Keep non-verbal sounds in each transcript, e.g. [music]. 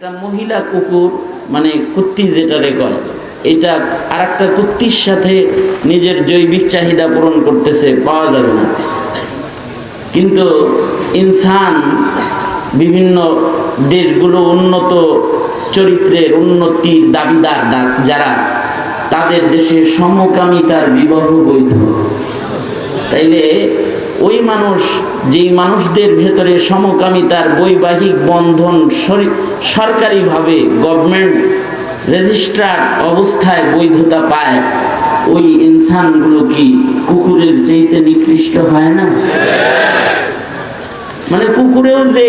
একটা মহিলা কুকুর মানে কুত্তি যেটা রেকর্ড এটা আর একটা কুত্তির সাথে নিজের জৈবিক চাহিদা পূরণ করতেছে, পাওয়া যাবে না। কিন্তু ইনসান বিভিন্ন দেশগুলো উন্নত চরিত্রের উন্নতির দাবিদার যারা, তাদের দেশে সমকামিতার বিবাহ বৈধ। তাইলে ওই মানুষ, যেই মানুষদের ভেতরে সমকামিতার বৈবাহিক বন্ধন সরকারিভাবে গভর্নমেন্ট রেজিস্ট্রার অবস্থায় বৈধতা পায়, ওই ইনসানগুলো কি কুকুরের চেয়েতে নিকৃষ্ট হয় না? মানে কুকুরেও যে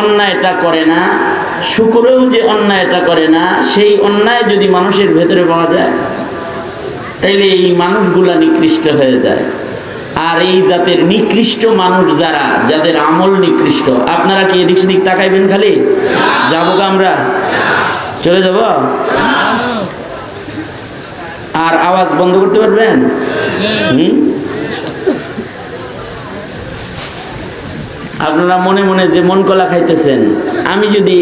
অন্যায়টা করে না, শুকুরেও যে অন্যায়টা করে না, সেই অন্যায় যদি মানুষের ভেতরে পাওয়া যায়, তাইলে এই মানুষগুলা নিকৃষ্ট হয়ে যায়। আর এই জাতের নিকৃষ্ট মানুষ যারা, যাদের আমল নিকৃষ্ট, আপনারা কি এদিক সেদিক তাকাইবেন খালি? যাব আমরা। চলে যাব? আর আওয়াজ বন্ধ করতে পারবেন? আপনারা মনে মনে যে মন কলা খাইতেছেন, আমি যদি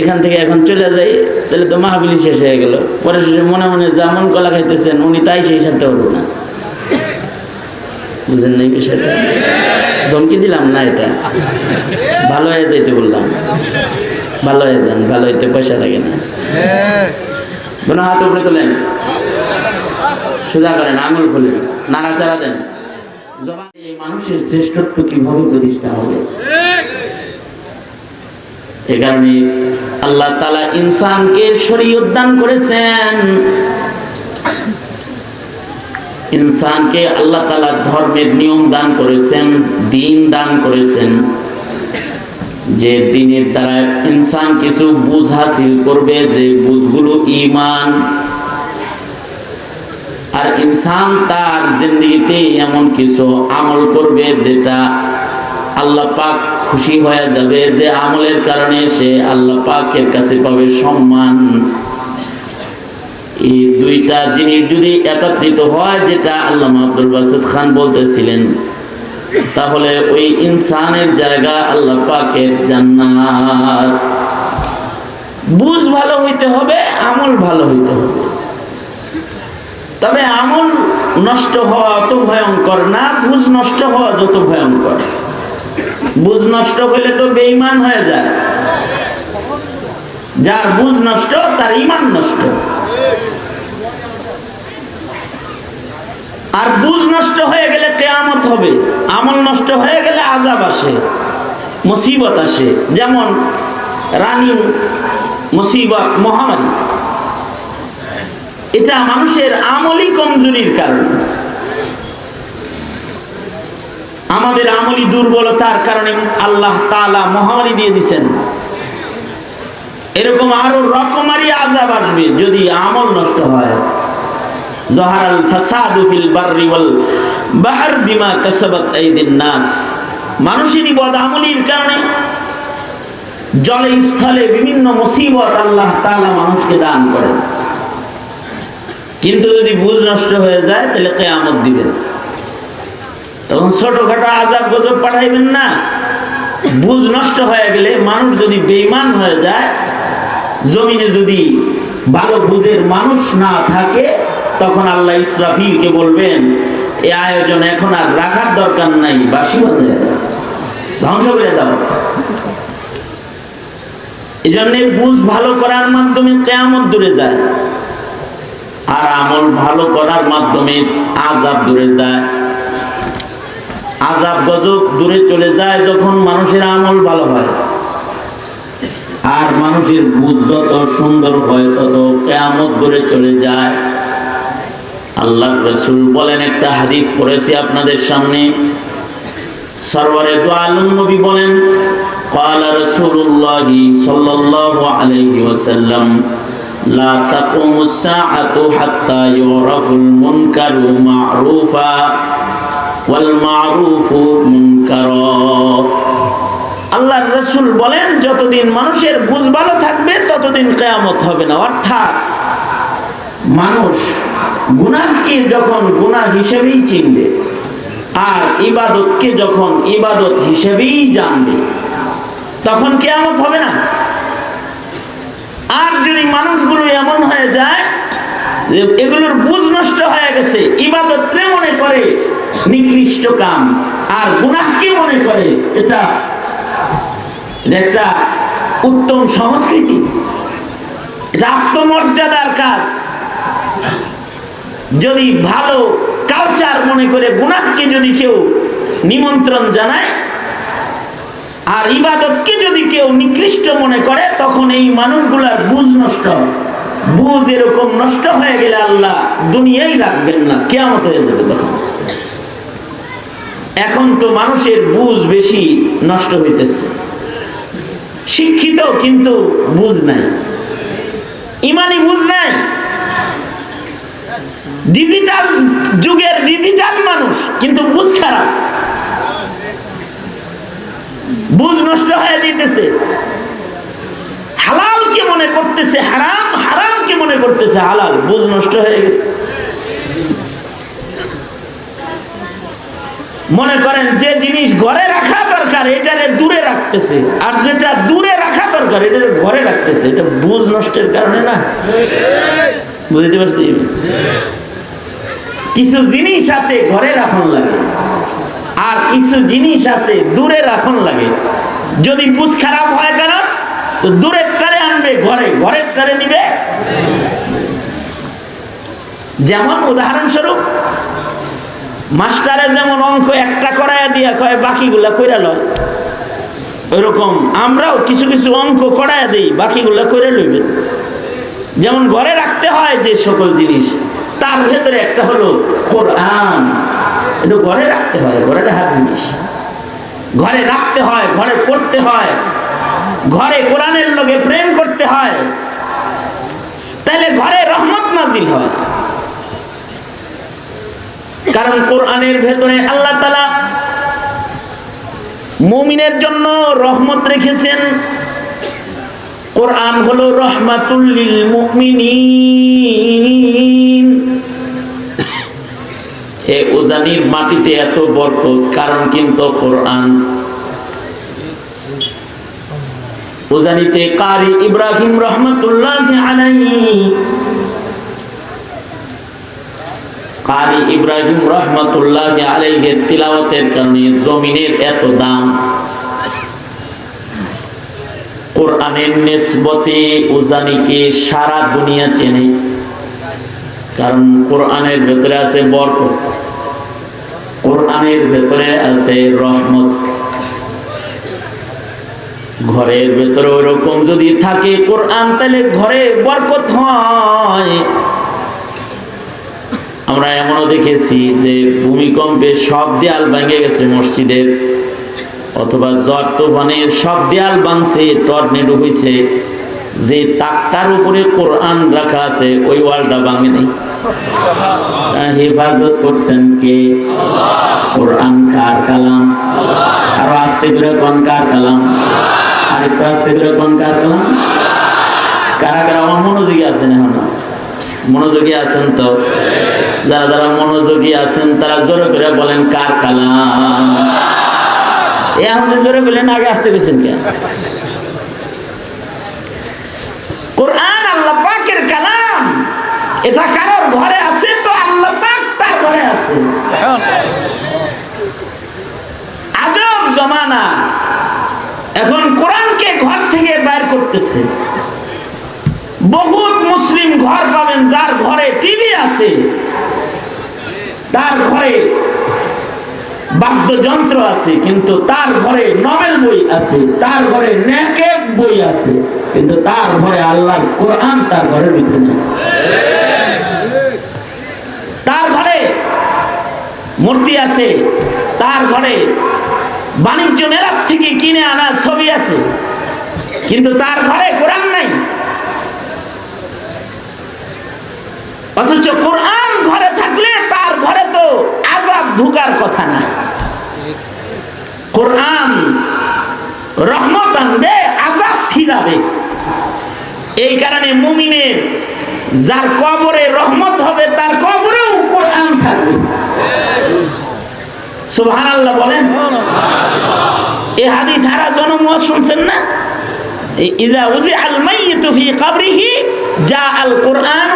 এখান থেকে এখন চলে যাই, তাহলে তো মাহাবিলি শেষ হয়ে গেল। পরে শেষে মনে মনে যা মন কলা খাইতেছেন, উনি তাই সেই হিসাবটা করব না। বুঝেন নাই বিষয়টা? ধমকি দিলাম না এটা। ভালো হয়ে যাইতে বললাম। ভালো হয়ে যান, ভালো হইতে পয়সা লাগে না। কোনো হাত উপরে তোলেন। সোজা করেন, আঙুল খুলে। নাড়াচাড়া দেন। মানুষের শ্রেষ্ঠত্ব কীভাবে প্রতিষ্ঠা হবে? এ কারণে আল্লাহ তালা ইনসানকে শরীয়ত দান করেছেন। ইনসানকে আল্লাহ তালা ধর্মের নিয়ম দান করেছেন, দিন দান করেছেন। যে দিনের দ্বারা ইনসান কিছু বুঝ হাসিল করবে, যে বুঝগুলো ইমান আর ইনসান তার জিন্দগিতে এমন কিছু আমল করবে, যেটা আল্লাহ পাক খুশি হয়ে যাবে, যে আমলের কারণে সে আল্লাহ পাকের কাছে পাবে সম্মান। এই দুইটা জিনিস যদি একত্রিত হয়, যেটা আল্লাহ আব্দুল বাসিদ খান বলতেছিলেন, তাহলে ওই ইনসানের জায়গা আল্লাহ পাকের জান্নাত। বুঝ ভালো হইতে হবে, আমল ভালো হইতে হবে। তবে আমল নষ্ট হওয়া অত ভয়ঙ্কর না, বুঝ নষ্ট হওয়া যত ভয়ঙ্কর। বুঝ নষ্ট হলে তো বেঈমান হয়ে যায়। যার বুঝ নষ্ট, তার ইমান নষ্ট। আর বুঝ নষ্ট হয়ে গেলে কেয়ামত হবে। আমল নষ্ট হয়ে গেলে আজাব আসে, মুসিবত আসে। যেমন রানী মুসিবত, মহামারী। এটা মানুষের আমলি কমজোরির কারণ। আমাদের আমলি দুর্বলতার কারণে আল্লাহ তালা মহামারী দিয়ে দিচ্ছেন এরকম আরও রকমারি আজাব আসবে যদি আমল নষ্ট হয়। জলে স্থলে বিভিন্ন আল্লাহ মানুষকে দান কিন্তু যদি বুঝ নষ্ট হয়ে যায়, তাহলে কেয়ামত দিবেন। তখন ছোটখাটো আজাব গজব পাঠাইবেন না। বুঝ নষ্ট হয়ে গেলে মানুষ যদি বেইমান হয়ে যায় জমিনে যদি ভালো বুঝের মানুষ না থাকে, তখন আল্লাহ ইসরাফিলকে বলবেন এই আয়োজন এখন আর রাখার দরকার নাই, বাসি বাজে। ধ্বংস করে দাও। এই জন্য বুঝ ভালো করার মাধ্যমে কেয়ামত দূরে যায়। আর আমল ভালো করার মাধ্যমে আজাব দূরে যায়। আজাব গজব দূরে চলে যায় যখন মানুষের আমল ভালো হয়। আর মানুষের বুঝ যত সুন্দর হয় তত কেয়ামত দূরে চলে যায় আল্লাহ রসুল বলেন একটা হাদিস পড়েছি আপনাদের সামনে সরওয়ারে দু আলম নবী বলেন قال رسول الله صلى الله عليه وسلم لا تقوم الساعة حتى يعرف المنكر معروفا والمعروف منكرا আল্লাহ রসুল বলেন, যতদিন মানুষের বুঝ ভালো থাকবে, ততদিন কেয়ামত হবে না। অর্থাৎ মানুষ গুনাহকে যখন গুনাহ হিসেবেই চিনবে, আর ইবাদতকে যখন ইবাদত হিসেবেই জানবে, তখন কেয়ামত হবে না। আর যদি মানুষগুলো এমন হয়ে যায় যে এগুলোর বুঝ নষ্ট হয়ে গেছে, ইবাদতরে মনে করে নিকৃষ্ট কাম, আর গুনাহকে মনে করে এটা একটা উত্তম সংস্কৃতি। এটা আত্মমর্যাদার কাজ। যদি ভালো কালচার মনে করে গুনাহকে যদি কেউ নিমন্ত্রণ জানায়, আর ইবাদতকে যদি কেউ নিকৃষ্ট মনে করে, তখন এই মানুষগুলার বুঝ নষ্ট বুঝ এরকম নষ্ট হয়ে গেলে আল্লাহ দুনিয়াই রাখবেন না কেমন হয়ে যাবে তখন। এখন তো মানুষের বুঝ বেশি। নষ্ট হইতেছে। শিক্ষিত কিন্তু বুঝ নাই। ইমানি বুঝ নাই। ডিজিটাল যুগের ডিজিটাল মানুষ কিন্তু বুঝ খারাপ। বুঝ নষ্ট হয়ে দিতেছে হালালকে মনে করতেছে হারাম হারাম কে মনে করতেছে হালাল, বুঝ নষ্ট হয়ে গেছে। মনে করেন যে জিনিস ঘরে রাখা দরকার এটারে দূরে রাখতেছে। আর যেটা দূরে রাখা দরকার এটারে ঘরে রাখতেছে, এটা বুঝ নষ্টের কারণে না। বুঝতে পারছি? কিছু জিনিস আছে ঘরে রাখন লাগে, আর কিছু জিনিস আছে দূরে রাখন লাগে। যদি বুঝ খারাপ হয় কেন? তো দূরের টারে আনবে ঘরে, ঘরের টারে নিবে। যেমন উদাহরণস্বরূপ, মাস্টারে যেমন অঙ্ক একটা করাইয়া দিয়া কয়, বাকিগুলা কইরা লয়। ওইরকম আমরাও কিছু কিছু অঙ্ক করাইয়া দিই, বাকিগুলো করে লইবেন যেমন ঘরে রাখতে হয় যে সকল জিনিস, তার ভেতরে একটা হলো কোরআন। এটা ঘরে রাখতে হয়, ঘরে রাখার জিনিস। ঘরে রাখতে হয়, ঘরে পড়তে হয়, ঘরে কোরআনের লোকে প্রেম করতে হয় তাহলে ঘরে রহমত নাজিল হয়। কারণ কোরআনের ভেতরে আল্লাহ তালা মুমিনের জন্য রহমত রেখেছেন। কোরআন হলো রহমাতুল্লিল মুমিনিন। এ উজানির মাটিতে এত বরকত, কারণ কিন্তু কোরআন। উজানিতে কারি ইব্রাহিম রহমতুল্লাহ আলাইহি কারি ইব্রাহিম রহমতুল্লাহ আলাইহের তিলাওয়াতের কারণে জমিনের এত দাম। কোরআনের নেসবতে উজানিকে সারা দুনিয়া চেনে। কারণ কোরআনের ভেতরে আছে বরকত। কোরআনের ভেতরে আছে রহমত। ঘরের ভেতরে ওরকম যদি থাকে কোরআন, তাহলে ঘরে বরকত হয়। আমরা এমনও দেখেছি যে ভূমিকম্পে সব দেয়াল ভেঙে গেছে মসজিদের, অথবা জ্বর তুফানের সব দেয়াল ভাঙছে, টর্নেডো হয়েছে যে তাকটার উপরে কোরআন রাখা আছে, ওই ওয়ালটা ভাঙে নেই। হেফাজত করছেন কে? কোরআন কার কালাম? আর আস্তে করে কোন কার কালাম? আর একটু আস্তে করে কোন কার কালাম? কারা কারা আমার মনোযোগী আছেন এখন? মনোযোগী আছেন তো? যারা যারা মনোযোগী আছেন, তারা জোরে করে বলেন, কার কালাম? এখন জোরে বললেন আগে আসতে গেছেন কে? কোরআন আল্লাহ পাকের কালাম। এটা কারোর ঘরে আছে তো আল্লাহ পাক তার ঘরে আছে। আজব জমানা। এখন কোরআনকে ঘর থেকে বাইর করতেছে। বহুত মুসলিম ঘর পাবেন, যার ঘরে টিভি আছে। তার ঘরে বাদ্যযন্ত্র আছে, কিন্তু তার ঘরে নভেল বই আছে, তার ঘরে নেকেব বই আছে, কিন্তু তার ঘরে আল্লাহর কোরআন তার ঘরের ভিতরে নেই। তার ঘরে মূর্তি আছে, তার ঘরে বাণিজ্য মেলার থেকে কিনে আনা ছবি আছে, কিন্তু তার ঘরে কোরআন নাই। অথচ কোরআন ঘরে থাকলে আজাব ঢুকার কথা না। কোরআন রহমত আনবে, আজাব ফিরাবে। এই কারণে মুমিনের যার কবরে রহমত হবে, তার কবরেও কোরআন থাকবে। বলেন। হাদিস হারা জনম শুনছেন না? ইজা উজি জা আল কুরআন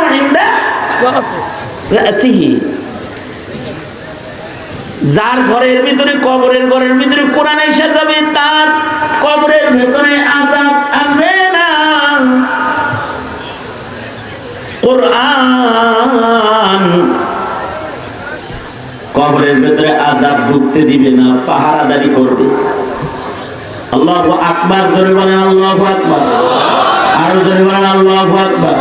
যার ঘরের ভিতরে কবরের ঘরের ভিতরে কোরআন এসে যাবে, তার কবরের ভেতরে আজাদ আসবে না। কোরআন কবরের ভেতরে আজাব ঢুকতে দিবে না, পাহারাদারি করবে। আল্লাহ আকবার, জোরে বলেন আল্লাহ আকবার। আরও জোরে বলেন আল্লাহ আকবার।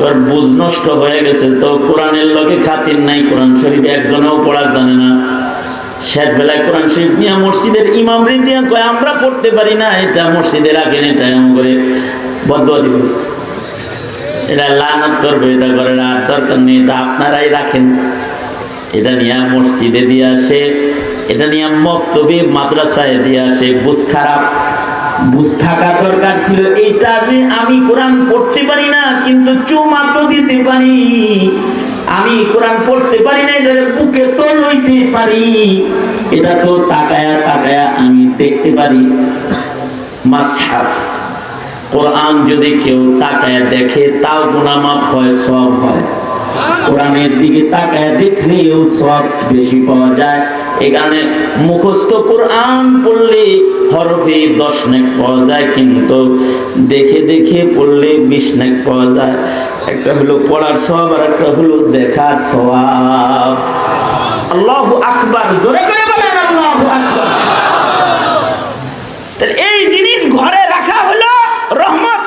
এবার বুঝ নষ্ট হয়ে গেছে, তো কোরআনের লগে খাতির নাই, কোরআন শরীফ একজনেও পড়া জানে না। শেষ বেলায় কোরআন শরীফ নিয়ে মসজিদের ইমাম রিদিয়া কয়, আমরা পড়তে পারি না, এটা মসজিদে রাখেন এটা এমন করে বদুয়া দিব। এটা লানত করবে এটা করে আর দরকার নেই, এটা আপনারাই রাখেন। এটা নিয়ে মসজিদে দিয়ে আসে, এটা নিয়ে মক্তবে, মাদ্রাসায় দিয়ে আসে, বুঝ খারাপ। বুঝ থাকা দরকার ছিল। এইটা আমি কোরআন পড়তে পারি না, কিন্তু চুমা তো দিতে পারি। আমি কোরআন পড়তে পারি না বুকে তো লইতে পারি। এটা তো তাকায়া তাকায়া আমি দেখতে পারি। মাসহাফ। কোরআন যদি কেউ তাকায় দেখে, তাও গুনামাপ হয় সব হয়। কোরআনের দিকে তাকায় দেখলেও সব বেশি পাওয়া যায়। এখানে মুখস্থ কোরআন পড়লে হরফে দশ নেক পাওয়া যায়, কিন্তু দেখে দেখে পড়লে বিশ নেক পাওয়া যায়। একটা হলো পড়ার সব আর একটা হলো দেখার সবাব আল্লাহ আকবার, জোরে করে বলেন আল্লাহ আকবার। এই জিনিস ঘরে রাখা হলো রহমত।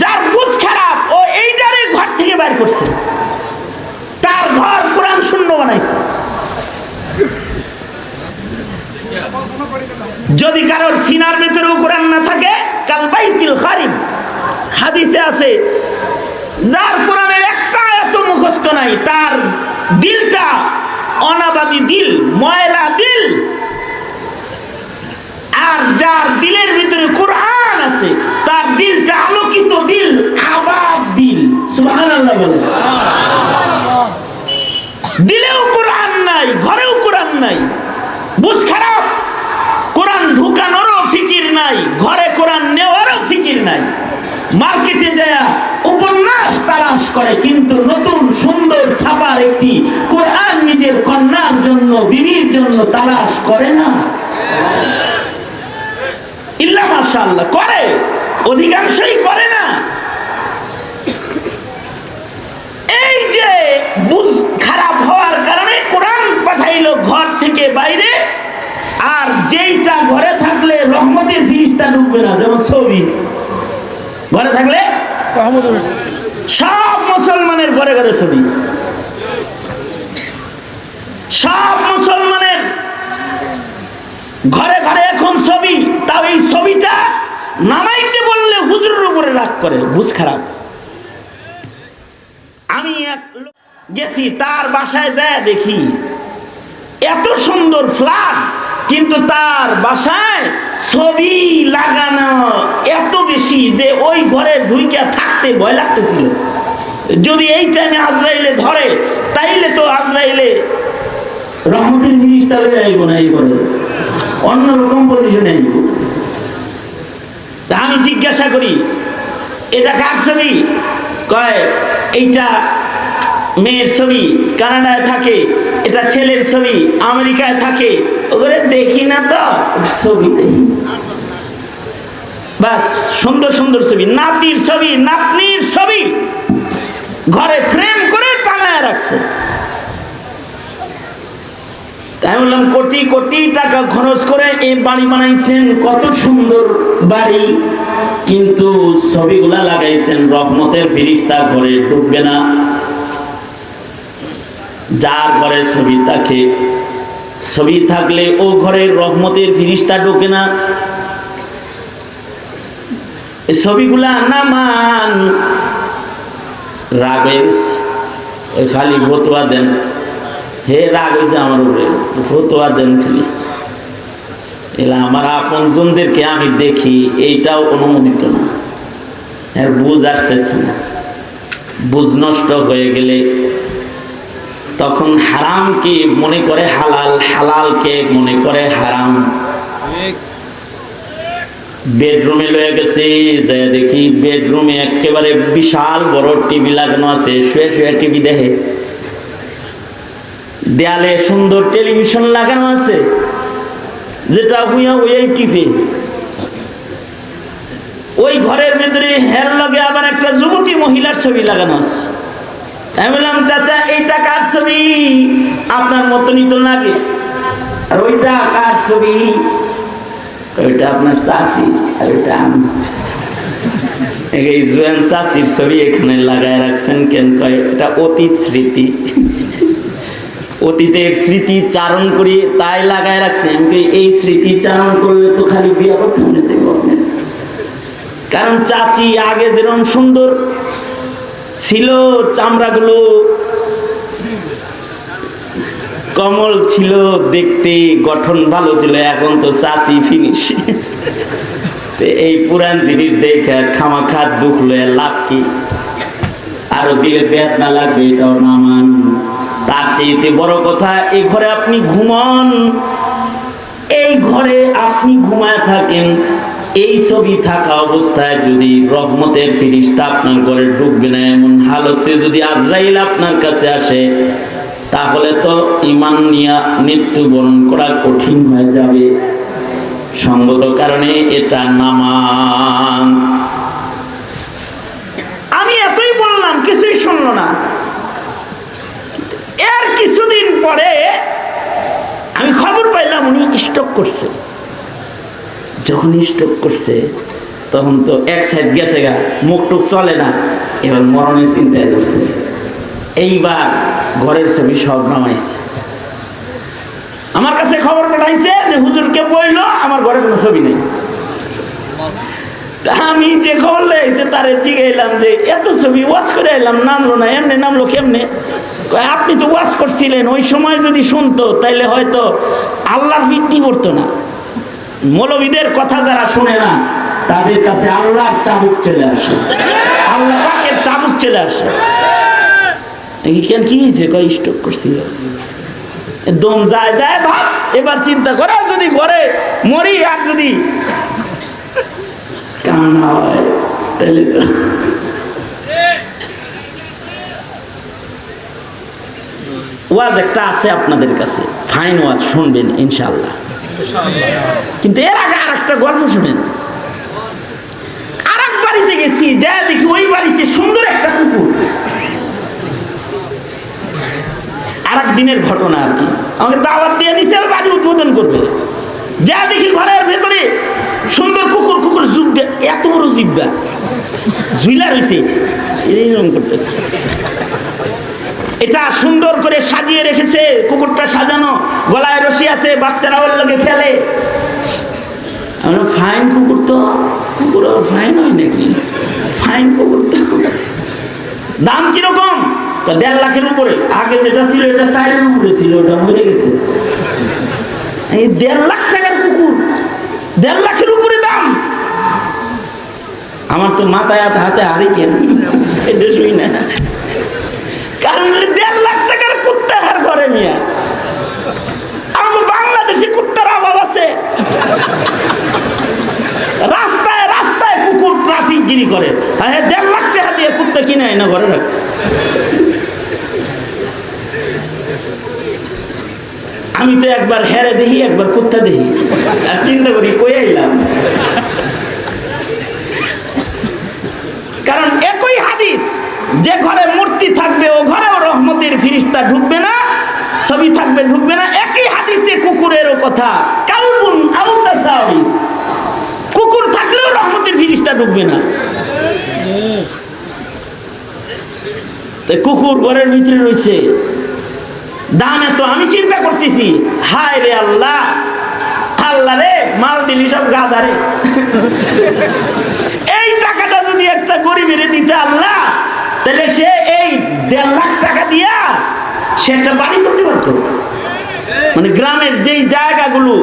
যার বুঝ খারাপ, ও এইটারে ঘর থেকে বাইর করছে তার ঘর কোরআন শূন্য বানাইছে যদি কারোর সিনার ভিতরেও কোরআন না থাকে কাল বাইতিল খারিম হাদিসে আছে যার কোরআনের একটা এত মুখস্থ নাই তার দিলটা অনাবাদী দিল ময়লা দিল। আর যার দিলের ভিতরে কোরআন আছে তার দিলটা আলোকিত দিল আবাদ দিল। সুবহানাল্লাহ বলে দিলেও কোরআন নাই ঘরেও কোরআন নাই। বুঝ খারাপ কোরআন ঢুকানোরও ফিকির নাই ঘরে কোরআন নেওয়ারও ফিকির নাই। মার্কেটে যায় উপন্যাস তালাশ করে, কিন্তু নতুন সুন্দর ছাপার একটি কোরআন নিজের কন্যার জন্য, বিবির জন্য তালাশ করে না। ইল্লা মাশাআল্লাহ, করে। অধিকাংশই করে না। এই যে বুঝ খারাপ হওয়ার কারণে কোরআন পাঠাইলো ঘর থেকে বাইরে আর যেইটা ঘরে থাকলে রহমতের জিনিসটা ঢুকবে না যেমন ছবি। ঘরে থাকলে? সব মুসলমানের ঘরে ঘরে ছবি। সব মুসলমানের ঘরে ঘরে এখন ছবি। তাও এই ছবিটা নামাইতে বললে হুজুরের উপরে রাগ করে বুঝ খারাপ। আমি এক গেছি তার বাসায় যায় দেখি এত সুন্দর ফ্ল্যাট। কিন্তু তার বাসায় ছবি লাগানো এত বেশি যে ওই ঘরে ঢুইকা থাকতে ভয় লাগতেছিল। যদি এই টাইমে আজরাইলে ধরে, তাইলে তো আজরাইলে রহমতের জিনিসটা হয়ে আইব না এই করে অন্যরকম পজিশনে আইব। আমি জিজ্ঞাসা করি, এটা কার ছবি? কয়, এইটা মেয়ের ছবি কানাডায় থাকে, এটা ছেলের ছবি আমেরিকায় থাকে। ওগুলো দেখি না তো ছবি দেখি। বাস, সুন্দর সুন্দর ছবি, নাতির ছবি, নাতনির ছবি। ঘরে ফ্রেম করে টাঙায় রাখছে। তাই বললাম, কোটি কোটি টাকা খরচ করে এই বাড়ি বানাইছেন, কত সুন্দর বাড়ি। কিন্তু ছবিগুলা লাগাইছেন, রহমতের ফিরিস্তা করে ঢুকবে না। যার ঘরে ছবি থাকে। ছবি থাকলে ও ঘরের রহমতের ফিরিস্তা ঢোকে না। ছবিগুলা নামান রাগ হয়ে ওই খালি ভতুয়া দেন। হে রাগ হয়েছে আমার উপরে। ফতোয়া দেন খালি। এলা আমার আপন জনদেরকে আমি দেখি, এইটাও অনুমোদিত না। বুঝ আসতেছে না। বুঝ নষ্ট হয়ে গেলে তখন হারাম হারামকে মনে করে হালাল? হালাল হালালকে মনে করে হারাম? বেডরুমে লয়ে গেছি যে দেখি বেডরুমে একেবারে বিশাল বড় টিভি লাগানো আছে। শুয়ে শুয়ে টিভি দেখে। দেয়ালে সুন্দর টেলিভিশন লাগানো আছে, যেটা হুইয়া হুইয়াই টিভি। ওই ঘরের ভিতরে হের লগে আবার একটা যুবতী মহিলার ছবি লাগানো আছে। আমি বললাম চাচা এইটা কার ছবি? আপনার মতনই তো লাগে আর ওইটা কার ছবি? ওইটা আপনার চাষি আর ওইটা আমি। এই ছবি এখানে লাগায় রাখছেন কেন অতীত স্মৃতি। অতীতে চারণ করি তাই লাগায় রাখছে। আমি কই, এই স্মৃতি চারণ করলে তো খালি বিয়া করতে কারণ চাচি আগে যেরকম সুন্দর ছিল চামড়াগুলো। কমল ছিল দেখতে গঠন ভালো ছিল, এখন তো চাচি ফিনিশ এই পুরান জিনিস দেখে খামা খাত দুঃখ লয়ে লাভ কি? আরও দিলে বেদনা লাগবে, এটাও নামান তার চেয়ে বড় কথা এই ঘরে আপনি ঘুমান। এই ঘরে আপনি ঘুমায় থাকেন এই ছবি থাকা অবস্থায় যদি রহমতের ফিরিস্তা আপনার ঘরে ঢুকবে না, এমন হালতে যদি আজরাইল আপনার কাছে আসে, তাহলে তো ইমান নিয়া মৃত্যুবরণ করা কঠিন হয়ে যাবে। সঙ্গত কারণে এটা নামান। আমি এতই বললাম, কিছুই শুনলো না। এর কিছুদিন পরে আমি খবর পাইলাম, উনি স্টক করছে। যখন স্টক করছে, তখন তো এক সাইড গেছে গা, মুখ টুক চলে না, এবার মরণের চিন্তায় করছে এইবার ঘরের ছবি সব নামাইছে। আমার কাছে খবর পাঠাইছে যে হুজুরকে বইলো, আমার ঘরে কোনো ছবি নেই। আমি যে খবর লেগেছে তারে জিগাইলাম যে, এত ছবি ওয়াশ করে এলাম নামলো না, এমনি নামলো কেমনে? আপনি তো ওয়াশ করছিলেন, ওই সময় যদি শুনতো, তাইলে হয়তো আল্লাহর ভিত্তি করতো না। মৌলবীদের কথা যারা শুনে না, তাদের কাছে আল্লাহর চাবুক চলে আসে। আল্লাহ চাবুক চলে আসে। কেন কি এবার চিন্তা করে, যদি মরি, আর যদি তাহলে ওয়াজ একটা আছে আপনাদের কাছে। ফাইন ওয়াজ শুনবেন ইনশাল্লাহ কিন্তু এর আগে আর একটা গল্প শুনেন আর এক বাড়িতে গেছি যা দেখি ওই বাড়িতে সুন্দর একটা কুকুর। আর এক দিনের ঘটনা আর কি। আমাকে দাওয়াত দিয়ে নিচে বাড়ি উদ্বোধন করবে। যা দেখি ঘরের ভেতরে সুন্দর কুকুর কুকুর জুববে, এত বড় জিব্বা। ঝুইলা রয়েছে এইরকম করতেছে। এটা সুন্দর করে সাজিয়ে রেখেছে, কুকুরটা সাজানো, গলায় রশি আছে বাচ্চারা ওর লগে খেলে। আমরা ফাইন কুকুর তো কুকুর ফাইন হয় নাকি? ফাইন কুকুর তো। দাম কীরকম? দেড় লাখের উপরে। আগে যেটা ছিল, এটা সাইডের উপরে ছিল, ওটা মরে গেছে। এই দেড় লাখ টাকার কুকুর, দেড় লাখের উপরে দাম। আমার তো মাথায় আছে, হাতে হারি কেন? এটা শুই না কারণ হলো দেড় লাখ টাকার কুত্তা হার করে মিয়া আমার বাংলাদেশে কুত্তার অভাব আছে রাস্তায় রাস্তায় কুকুর গিরি করে। দেড় লাখ টাকা দিয়ে কুত্তা কিনে না ঘরে রাখছে। আমি তো একবার হেরে দেখি, একবার কুত্তা দেখি। আর চিন্তা করি, কই আইলাম? কারণ একই হাদিস, যে ঘরে মূর্তি থাকবে, ও ঘরেও রহমতের ফিরিস্তা ঢুকবে না, ছবি থাকবে, ঢুকবে না। একই হাদিসে কুকুরেরও কথা। কালবুন আউতাসাউরি। কুকুর থাকলেও রহমতের ফিরিস্তা ঢুকবে না। কুকুর ঘরের ভিতরে রয়েছে। দান এত, আমি চিন্তা করতেছি, হায় রে আল্লাহ আল্লাহ রে, মাল দিলি সব গাধা রে। [laughs] এই টাকাটা যদি একটা গরিবের দিতে আল্লাহ, তাহলে সে এই দেড় লাখ টাকা দিয়া সে একটা বাড়ি করতে পারতো। মানে গ্রামের যেই জায়গাগুলো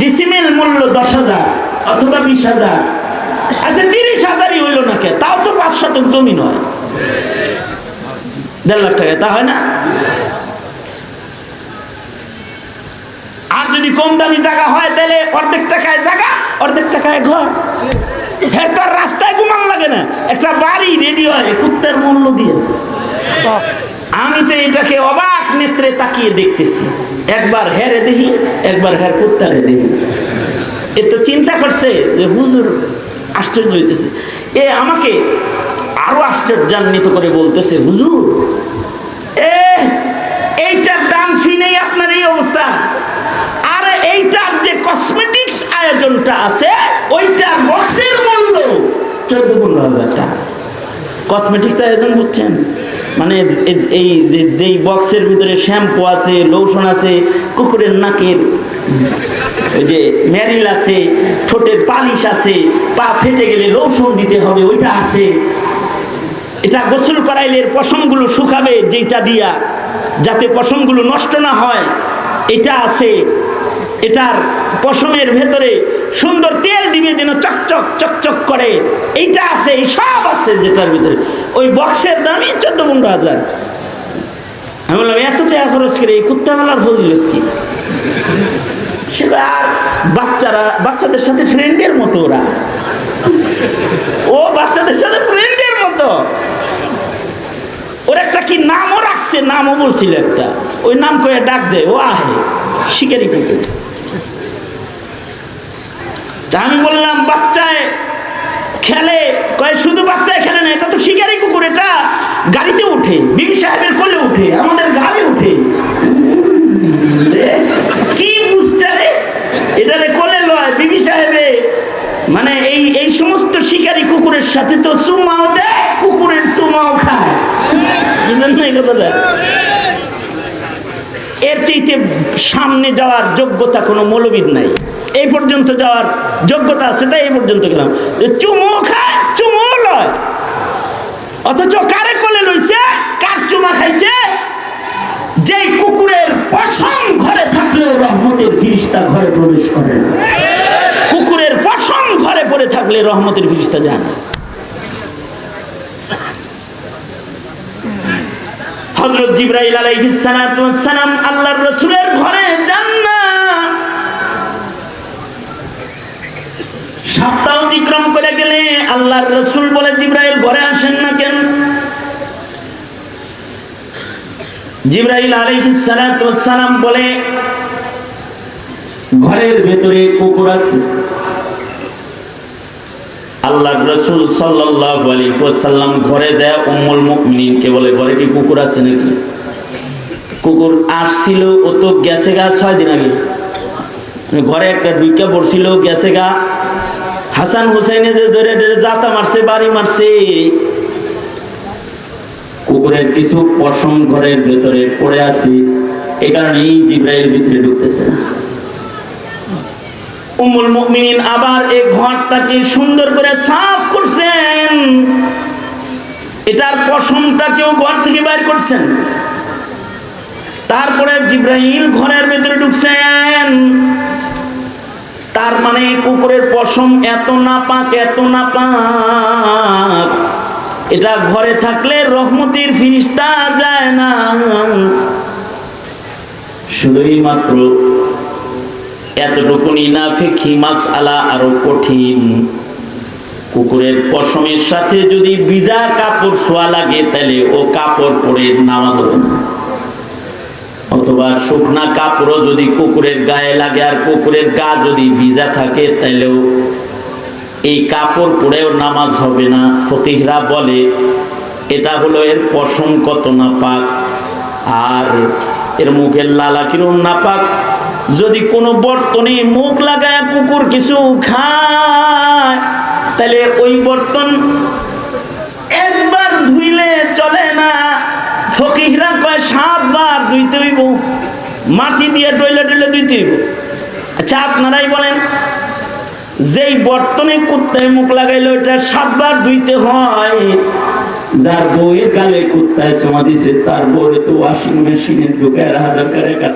ডিসিমেল মূল্য দশ হাজার অথবা বিশ হাজার আচ্ছা তিরিশ হাজারই হইল না কে তাও তো পাঁচ শতক জমি নয়। দেড় লাখ টাকা, তা হয় না? আর যদি কম দামি জায়গা হয়, তাহলে অর্ধেক টাকায় জায়গা, অর্ধেক টাকায় ঘর। হ্যাঁ রাস্তায় ঘুমান লাগে না। একটা বাড়ি রেডি হয় কুত্তার মূল্য দিয়ে। আমি তো এটাকে অবাক নেত্রে তাকিয়ে দেখতেছি। একবার হেরে দেখি, একবার হ্যার কুত্তারে দেখি। এ তো চিন্তা করছে যে হুজুর আশ্চর্য হইতেছে। এ আমাকে আরও আশ্চর্যান্বিত করে বলতেছে, হুজুর এইটার দাম শুনেই আপনার এই অবস্থা। আর এইটার যে কসমেটিক্স আয়োজনটা আছে, ওইটার বক্সের মূল্য চোদ্দ পনেরো হাজার টাকা। কসমেটিক্স আয়োজন করছেন মানে এই যেই বক্সের ভিতরে শ্যাম্পু আছে, লোশন আছে, কুকুরের নাকের ওই যে ম্যারিল আছে, ঠোঁটের পালিশ আছে, পা ফেটে গেলে লোশন দিতে হবে, ওইটা আছে। এটা গোসল করাইলে পশমগুলো শুকাবে যেটা দিয়া, যাতে পশমগুলো নষ্ট না হয়। এটা আছে, এটার পশমের ভেতরে সুন্দর তেল দিবে যেন চকচক চকচক করে। এইটা আছে, এই সব আছে যেটার ভিতরে। ওই বক্সের দামই চোদ্দ পনেরো হাজার। আমি বললাম, এত টাকা খরচ করে এই কুত্তাওয়ালার ফজিলত কি? সেটা আর বাচ্চারা, বাচ্চাদের সাথে ফ্রেন্ডের মতো ওরা। ও বাচ্চাদের সাথে ফ্রেন্ডের মতো ওর একটা কি নামও রাখছে? নামও বলছিল একটা। ওই নাম করে ডাক দেয় ও আহে, শিকারি কুকুর আমি বললাম, বাচ্চায় খেলে, কয়, শুধু বাচ্চায় খেলে না, এটা তো শিকারি কুকুর, এটা গাড়িতে উঠে বিবি সাহেবের কোলে উঠে, আমাদের ঘাড়ে উঠে। কি বুঝতে রে? এটা রে কোলে লয়, বিবি সাহেবে। মানে এই এই সমস্ত শিকারি কুকুরের সাথে তো চুমাও দেয়। কুকুরের চুমাও খায়। এর চাইতে সামনে যাওয়ার যোগ্যতা কোনো মৌলবিদ নাই। এই পর্যন্ত যাওয়ার যোগ্যতা আছে, তাই এই পর্যন্ত গেলাম। যে চুমো খায় চুমো লয়। অথচ কারে কোলে লইছে, কার চুমা খাইছে? যেই কুকুরের পশম ঘরে থাকলেও রহমতের ফিরিস্তা ঘরে প্রবেশ করে কুকুরের পশম ঘরে পড়ে থাকলে রহমতের ফিরিস্তা যায় না। হযরত জিবরাইল আলাইহিস সালাতু ওয়াস সালাম আল্লাহর রাসূলের ঘরে যান না। সপ্তাহ অতিক্রম করে গেলে আল্লাহর রাসূল বলে, জিবরাইল, ঘরে আসেন না কেন? জিবরাইল আলাইহিস সালাতু ওয়াস সালাম বলে, ঘরের ভেতরে কুকুর আছে। আল্লাহ রসুল সাল্লাল্লাহু আলাইহি ওয়াসাল্লাম ঘরে যায় উম্মুল মুমিনিনকে বলে, ঘরে কি কুকুর আছে নাকি? কুকুর আসছিল, ও তো গেছে গা ছয় দিন আগে। মানে ঘরে একটা দুইকা পড়ছিল, গেছে গা। হাসান হুসাইনে যে ধরে ধরে জাতা মারছে, বাড়ি মারছে। কুকুরের কিছু পশম ঘরের ভেতরে পড়ে আছে। এই কারণেই জিব্রাইল ভিতরে ঢুকতেছে। না উম্মুল মুমিনিন আবার এই ঘরটাকে সুন্দর করে সাফ করছেন। এটার পশমটাকেও ঘর থেকে বাইর করছেন। তারপরে জিব্রাহিম ঘরের ভেতরে ঢুকছেন। তার মানে কুকুরের পশম এত নাপাক এত নাপাক। এটা ঘরে থাকলে রহমতের ফিরিস্তা যায় না। শুধুই মাত্র এতটুকুনি না ফেকি মাস আলা আরও কঠিন। কুকুরের পশমের সাথে যদি ভিজা কাপড় শোয়া লাগে, তাহলে ও কাপড় পরে নামাজ অথবা শুকনা কাপড়ও যদি কুকুরের গায়ে লাগে আর কুকুরের গা যদি ভিজা থাকে তাহলেও এই কাপড় পরেও নামাজ হবে না। ফকিহরা বলে, এটা হলো এর পশম কত না পাক আর এর মুখের লালা কিরম না পাক যদি কোনো বর্তনে মুখ লাগায়, কুকুর কিছু খায়, তাহলে ওই বর্তন একবার ধুইলে চলে না। ফকিহরা কয়, সাতবার ধুইতে হইব। মাটি দিয়ে ডইলে ডইলে ধুইতে হইব। আচ্ছা আপনারাই বলেন, যেই বর্তনে কুত্তায় মুখ লাগাইলো এটা সাতবার ধুইতে হয়। যার বউয়ের গালে কুত্তায় চমা দিছে, তার বউরে তো ওয়াশিং মেশিনে ঢুকায় রাখা দরকার।